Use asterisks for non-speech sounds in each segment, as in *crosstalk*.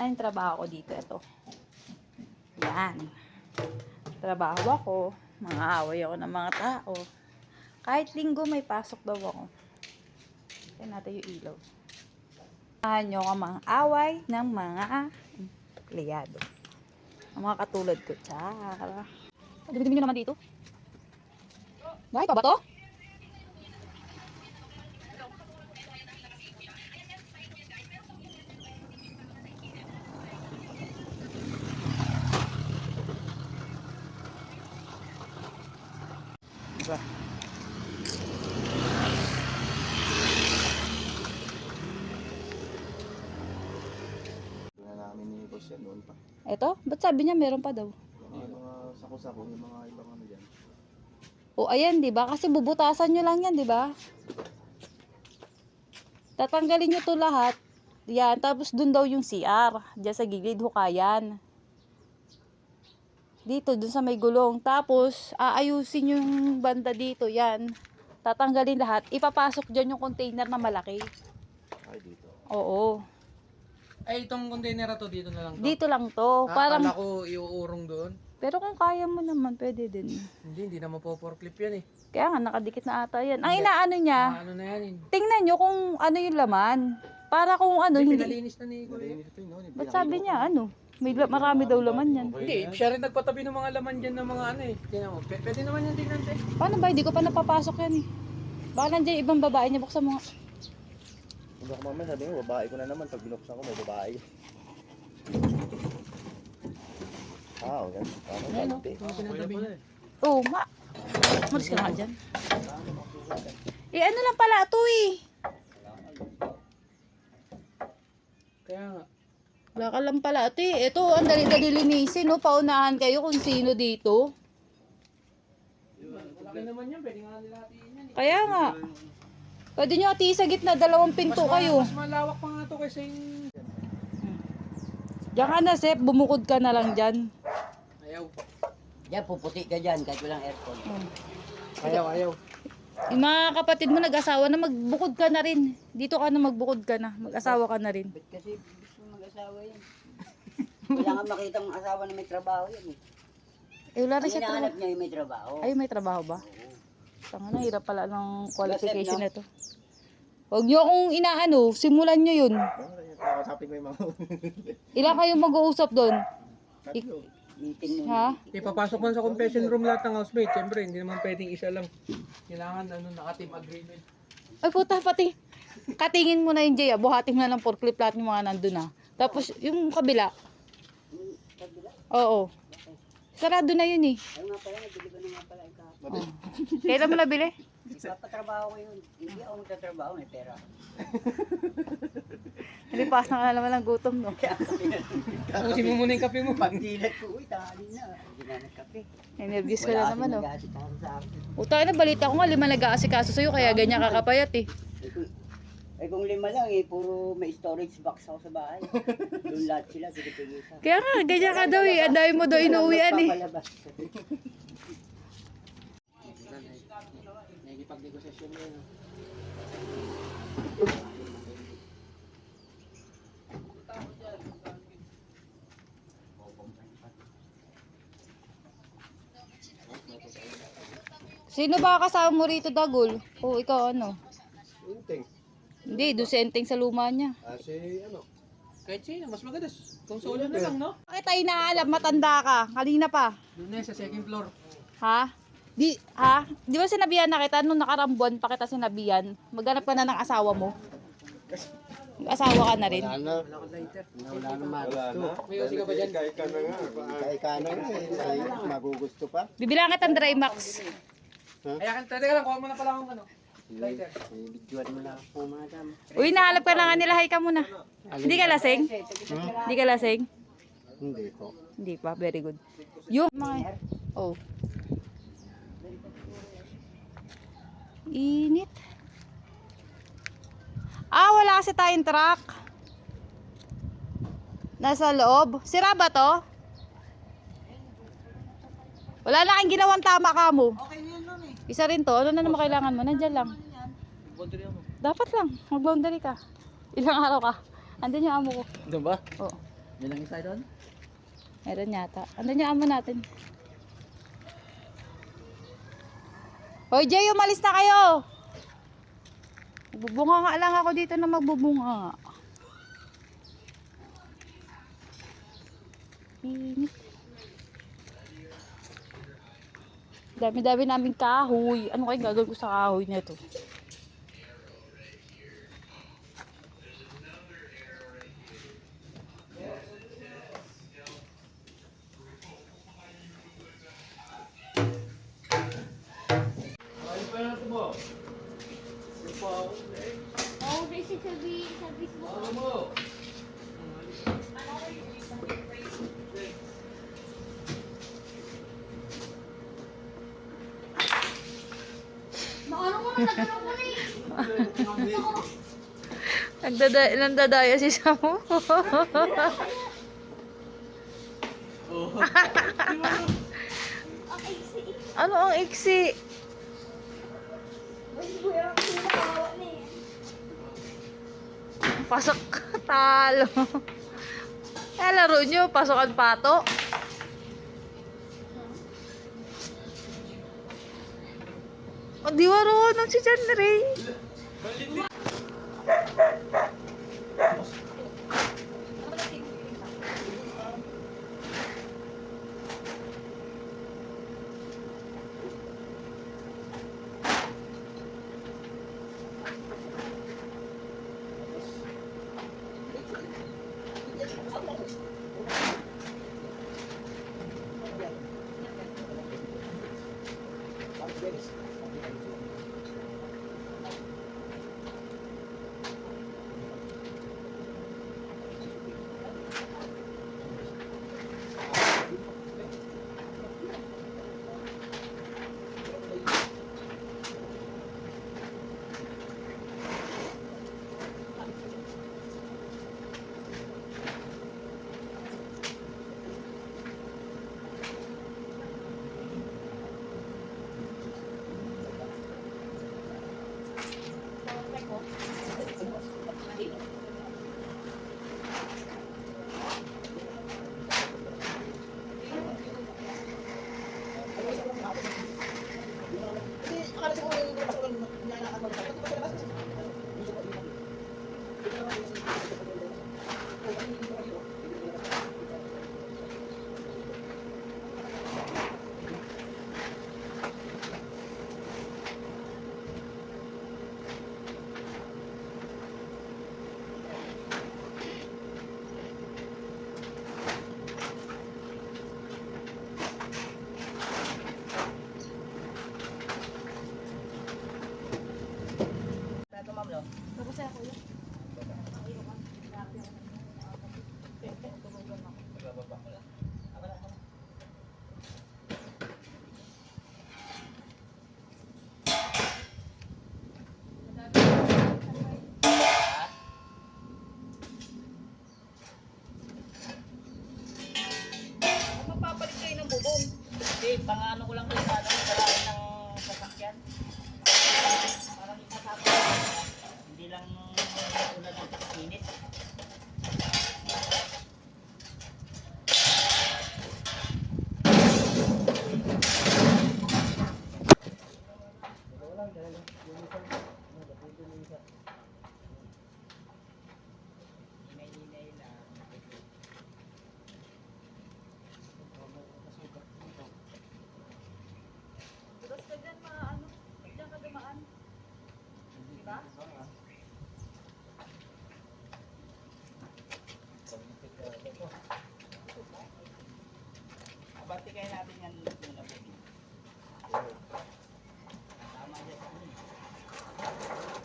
Anong trabaho ko dito? Ito. Yan. Trabaho ako. Mga away ako ng mga tao. Kahit linggo may pasok daw ako. Tignan natin yung ilaw. Samahan nyo ako mga away ng mga empleyado. Ang mga katulad ko. Tsara. Oh, Dumi-dumi nyo naman dito. Bakit pa ba to? Diba? Doon na namin ni Boss yan Eto? Ba't sabi niya meron pa daw? Yung mga sako-sako, yung mga ibang ano dyan. O ayan, 'di ba? Kasi bubutasan nyo lang 'yan, 'di ba? Tatanggalin nyo 'to lahat. Yan, tapos dun daw yung CR. Diyan sa gilid, hukayan. Dito, dun sa may gulong. Tapos, aayusin yung banda dito, yan. Tatanggalin lahat. Ipapasok dyan yung container na malaki. Ay, dito. Oo. Ay, itong container na to, dito na lang to. Dito lang to. Ah, Parang, akala ko iuurong doon. pero kung kaya mo naman, pwede din. Hindi, hindi naman po for clip yan eh. Kaya nga, nakadikit na ata yan. Ang inaano niya, Ah, ano na yan eh. tingnan nyo kung ano yung laman. Para kung ano, Hindi, hindi. pinalinis na ni Kuya. Ba't sabi niya, ano? May la- marami daw laman yan. Hindi, siya rin nagpatabi ng mga laman dyan ng mga ano eh. Tingnan mo, P- pwede naman yan tingnan te. Paano ba? Hindi ko pa napapasok yan eh. Baka nandiyan yung ibang babae niya. Buksan mo nga. Hindi ako mamaya sabi mo, babae ko na naman. Pag binuksan ko, may babae. Ah, oh, ganun. Tama, Ayan, balde. Mga pinatabi niya. Oo, ma. Maris ka na nga dyan. Eh, ano lang pala ito eh. Kaya nga. Wala ka lang pala ito eh. Ito, ang dali-dali linisin, no? Paunahan kayo kung sino dito. Malaki naman yan, pwede nga nila hatiin yan eh. Kaya nga. Pwede nyo ati sa gitna, dalawang pinto Mas ma- kayo. Mas malawak pa nga to kaysa yung... Diyan ka na, Sep. Bumukod ka na lang dyan. Ayaw. Yan, puputi ka dyan kahit walang aircon. Ayaw, ayaw. Yung mga kapatid mo nag-asawa na, magbukod ka na rin. Dito ka na, magbukod ka na. Mag-asawa ka na rin. Ba't kasi gusto mo mag-asawa yan? *laughs* Wala nga makita ang asawa na may trabaho yan eh. Eh, wala rin siya trabaho. niya yung may trabaho. Ay, may trabaho ba? Tanga na, hirap pala ng qualification na to. Huwag nyo akong inaano, simulan nyo yun. Kakasapin ko yung mga... *laughs* Ilan kayo mag-uusap doon? Tatlo. Ha? Ipapasok man sa confession room lahat ng housemate. Siyempre, hindi naman pwedeng isa lang. Kailangan ano, naka-team agreement. Ay puta, pati. Katingin mo na yung Jay, ah. buhatin mo na ng forklift lahat ng mga nandun ah. Tapos yung kabila, Yung kabila. oo. Sarado na yun eh. Ay nga pala, nabili ko na nga pala yung kahapon. Oh. *laughs* Kailan mo nabili? Ipapatrabaho ko yun. Hindi ako magtatrabaho, may pera. *laughs* Nalipas na ka naman ng gutom no. Tapusin mo muna yung kape mo. Pagdilat ko, uy, tangali na. Hindi na nagkape. Nervous ka na naman oh. nag-aasikaso sa akin. Puta na, balita ko nga lima nag-aasikaso sa'yo kaya ganyan kakapayat eh. Eh kung, lima lang eh, puro may storage box ako sa bahay. Doon lahat sila, pinipilisan. Kaya nga, ganyan ka daw eh. Ang dami mo daw inuwian eh. Papalabas. Nagipag-negosasyon na yun. Sino ba kasama mo rito, Dagol? O ikaw ano? Unting. Hindi, dosenteng sa luma niya. Ah, si ano? Kahit sino, mas maganda. Kung solo na lang, no? Bakit tayo inaalam? Matanda ka. Kanina pa. Doon na sa second floor. Ha? Di, ha? Di ba sinabihan na kita nung nakarambuan pa kita sinabihan? Maghanap ka na ng asawa mo. Mag-asawa ka na rin. Wala na. Wala lighter. Wala na. May usi ka ba dyan? Kahit ka na nga. Kahit ka na nga. eh, Magugusto pa. Bibilang kita ng dry max. Ay, akin, teka lang, kuha mo na pala akong ano. Videoan mo lang ako, madam. Uy, nahalap ka na nga nila. Hi ka muna. Hindi ka lasing? Hindi ka lasing? Hindi ko. Hindi pa. Very good. Yung mga... Oh. Init. Ah, wala kasi tayong truck. Nasa loob. Sira ba to? Wala na kang ginawang tama ka mo. Isa rin to. Ano na naman kailangan mo? Nandyan lang. Boundary ako. Dapat lang. Mag-boundary ka. Ilang araw ka. Andun yung amo ko. Doon ba? Oo. Yan ang isa doon? Meron yata. Ano niya amo natin? Hoy, Jay, umalis na kayo! Magbubunga nga lang ako dito na magbubunga. Init. Dami-dami naming kahoy. Ano kayong gagawin ko sa kahoy nito? Oh, this is sabi, sabi mo. Maano ko na nagano ko na eh. *laughs* Nagdada nandadaya si Samu. *laughs* Ano ang iksi? Eh. Pasok talo. Kaya laro nyo, pasokan pato. Di marunong si John Ray. Hindi,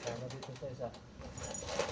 Tama dito sa isa. Mati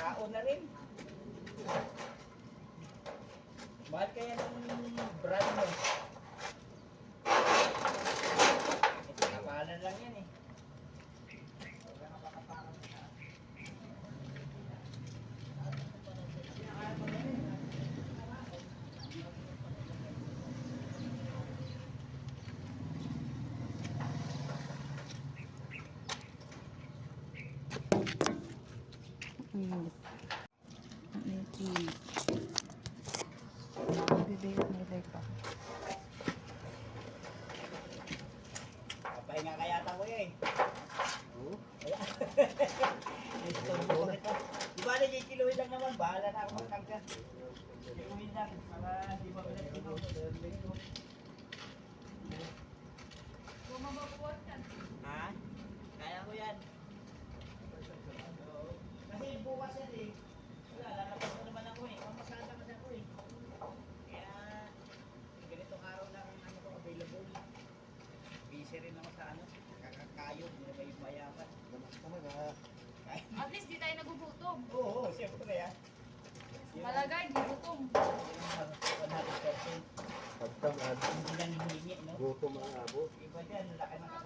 tao na rin. Mahal kaya ng mainit. Mainit yun. Bibigit na ilay pa. Kapay nga kaya ako eh. Oo. Di ba na yung lang naman, bahala na ako magtangka. Kilohin lang, para di ba pala kilohin. Kumababuan Tagay, gutom. Pagkam, gutom ang abo. Iba dyan, laki ng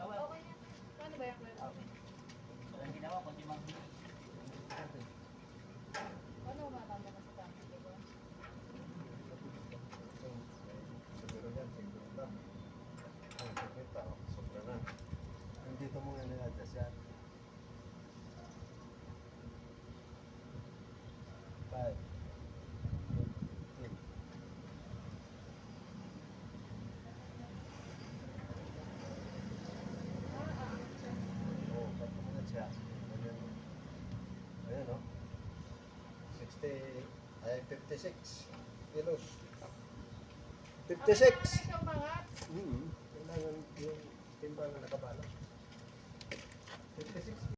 56 kilos. 56? Ang timbang mm-hmm. ng timbang na nakabalot.